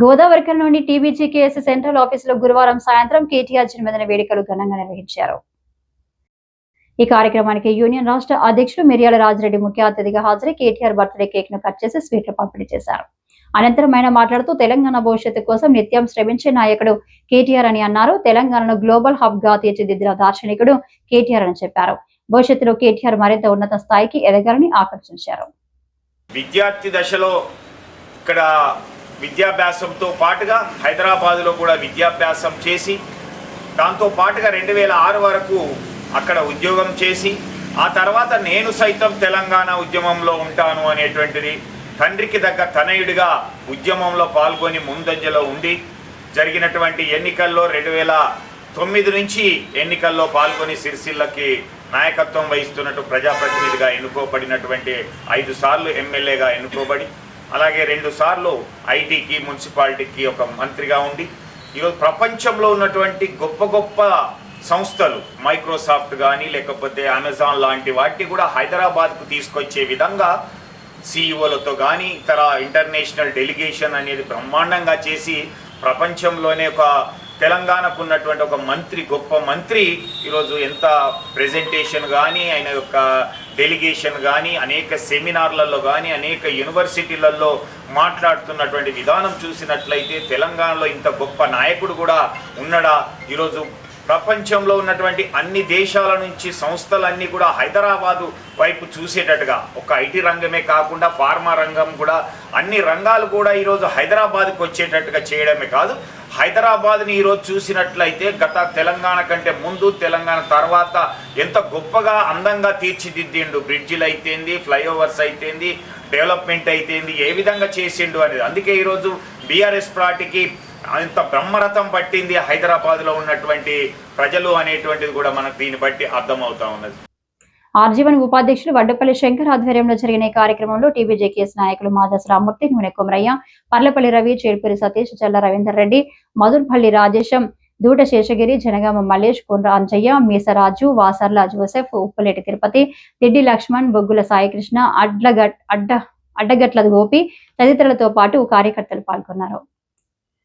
గోదావరికల్లోని TBGKS central ఆఫీసులో గురువారం సాయంత్రం కేటీఆర్ జన్మదిన వేడుకలు ఘనంగా నిర్వహించారు. ఈ కార్యక్రమానికి యూనియన్ రాష్ట్ర అధ్యక్షుడు మిర్యాల రాజిరెడ్డి ముఖ్య అతిథిగా హాజరై కేటీఆర్ బర్త్డే కేక్ను కట్ చేసి స్వీట్లు పంపిణీ చేశారు. అనంతరం ఆయన మాట్లాడుతూ తెలంగాణ భవిష్యత్తు కోసం నిత్యం శ్రమించే నాయకుడు కేటీఆర్ అని అన్నారు. తెలంగాణను గ్లోబల్ హబ్గా తీర్చిదిద్దిన దార్శనికుడు కేటీఆర్ అని చెప్పారు. భవిష్యత్తులో కేటీఆర్ మరింత ఉన్నత స్థాయికి ఎదగాలని ఆకర్షించారు విద్యార్థి దశలో ఇక్కడ విద్యాభ్యాసంతో పాటుగా హైదరాబాదులో కూడా విద్యాభ్యాసం చేసి దాంతో పాటుగా రెండు వేల ఆరు వరకు అక్కడ ఉద్యోగం చేసి ఆ తర్వాత నేను సైతం తెలంగాణ ఉద్యమంలో ఉంటాను అనేటువంటిది తండ్రికి దగ్గ తనయుడిగా ఉద్యమంలో పాల్గొని ముందంజలో ఉండి జరిగినటువంటి ఎన్నికల్లో రెండు వేల తొమ్మిది నుంచి ఎన్నికల్లో పాల్గొని సిరిసిల్లకి నాయకత్వం వహిస్తున్నట్టు ప్రజాప్రతినిధిగా ఎన్నుకోబడినటువంటి ఐదు సార్లు ఎమ్మెల్యేగా ఎన్నుకోబడి అలాగే రెండుసార్లు ఐటీకి మున్సిపాలిటీకి ఒక మంత్రిగా ఉండి ఈరోజు ప్రపంచంలో ఉన్నటువంటి గొప్ప గొప్ప సంస్థలు మైక్రోసాఫ్ట్ కానీ లేకపోతే అమెజాన్ లాంటి వాటిని కూడా హైదరాబాద్కు తీసుకొచ్చే విధంగా సిఇఓలతో కానీ ఇతర ఇంటర్నేషనల్ డెలిగేషన్ అనేది బ్రహ్మాండంగా చేసి ప్రపంచంలోనే ఒక తెలంగాణకు ఉన్నటువంటి ఒక మంత్రి గొప్ప మంత్రి ఈరోజు ఎంత ప్రెజెంటేషన్ కానీ ఆయన యొక్క డెలిగేషన్ కానీ అనేక సెమినార్లలో కానీ అనేక యూనివర్సిటీలలో మాట్లాడుతున్నటువంటి విధానం చూసినట్లయితే తెలంగాణలో ఇంత గొప్ప నాయకుడు కూడా ఉన్నడా? ఈరోజు ప్రపంచంలో ఉన్నటువంటి అన్ని దేశాల నుంచి సంస్థలన్నీ కూడా హైదరాబాదు వైపు చూసేటట్టుగా ఒక ఐటీ రంగమే కాకుండా ఫార్మా రంగం కూడా అన్ని రంగాలు కూడా ఈరోజు హైదరాబాద్కి వచ్చేటట్టుగా చేయడమే కాదు. హైదరాబాద్ని ఈరోజు చూసినట్లయితే గత తెలంగాణ కంటే ముందు తెలంగాణ తర్వాత ఎంత గొప్పగా అందంగా తీర్చిదిద్దిండు. బ్రిడ్జిలు అయితేంది ఫ్లైఓవర్స్ అయితేంది డెవలప్మెంట్ అయితేంది ఏ విధంగా చేసిండు అనేది. అందుకే ఈరోజు బీఆర్ఎస్ పార్టీకి అంత బ్రహ్మరథం పట్టింది హైదరాబాద్లో ఉన్నటువంటి ప్రజలు అనేటువంటిది కూడా మనకు దీన్ని బట్టి అర్థమవుతా ఉన్నది. ఆర్జీవన్ ఉపాధ్యక్షులు వడ్డపల్లి శంకర్ ఆధ్వర్యంలో జరిగిన ఈ కార్యక్రమంలో టీబీజేకేఎస్ నాయకులు మాదస్ రామూర్తి నూనె కొమరయ్య పర్లపల్లి రవి చేర్పూరి సతీష్ చల్ల రవీందర్ రెడ్డి మధుర్పల్లి రాజేశం దూట శేషగిరి జనగామ మల్లేష్ కొండ్ర అంజయ్య మీసరాజు వాసర్ల జోసెఫ్ ఉప్పులేటి తిరుపతి తిడ్డి లక్ష్మణ్ బొగ్గుల సాయికృష్ణ అడ్లగట్ అడ్డ అడ్డగట్ల గోపి తదితరులతో పాటు కార్యకర్తలు పాల్గొన్నారు.